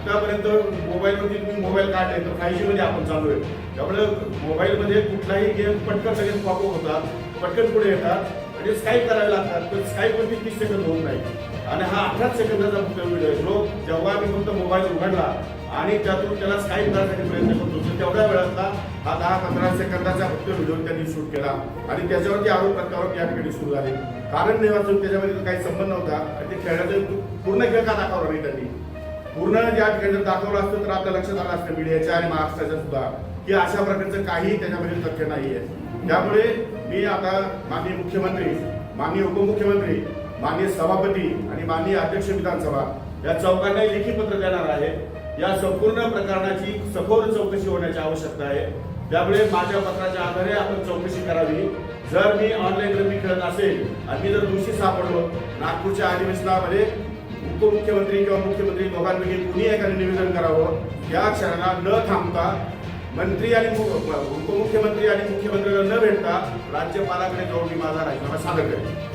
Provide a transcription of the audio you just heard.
आत्तापर्यंत मोबाईलवरती तुम्ही मोबाईल काढले तर फाय जी मध्ये आपण चालू आहे त्यामुळे मोबाईलमध्ये कुठलाही गेम पटकन सगळे पॉपअप होतात पटकन पुढे येतात म्हणजे स्काईप करावे लागतात तर स्काईपवरती तीस सेकंद होत नाही. आणि हा अठराच सेकंदाचा फक्त व्हिडिओ आहे लोक जेव्हा मी फक्त मोबाईल उघडला आणि त्यातून त्याला स्काईप करण्यासाठी प्रयत्न करतो तर तेवढ्या वेळातला हा दहा पंधरा सेकंदाचा फक्त व्हिडिओ त्यांनी शूट केला. आणि त्याच्यावरती आरोप प्रत्यारोप या ठिकाणी सुरू झाले. कारण नाही वाचून त्याच्यामध्ये काही संबंध नव्हता आणि ते खेळाचं पूर्ण खेळ का दाखवला नाही त्यांनी? पूर्ण ज्या ठिकाणी दाखवलं असतं तर आपल्या लक्षात आलं असतं मीडियाच्या आणि महाराष्ट्राच्या सुद्धा की अशा प्रकारचं काही त्याच्यामध्ये तथ्य नाही आहे त्यामुळे मी आता माननीय मुख्यमंत्री माननीय उपमुख्यमंत्री माननीय सभापती आणि माननीय अध्यक्ष विधानसभा या चौकांना लेखी पत्र देणार आहे. या संपूर्ण प्रकरणाची सखोल चौकशी होण्याची आवश्यकता आहे. त्यामुळे माझ्या पत्राच्या आधारे आपण चौकशी करावी. जर मी ऑनलाईन रमी खेळत असेल आणि मी जर दोषी सापडलो नागपूरच्या अधिवेशनामध्ये उपमुख्यमंत्री किंवा मुख्यमंत्री दोघांपैकी कुणी एकाने निवेदन करावं या क्षणाला न थांबता मंत्री आणि उपमुख्यमंत्री आणि मुख्यमंत्र्यांना न भेटता राज्यपालाकडे जाऊन मी माझा राजीनामा सादर करेन.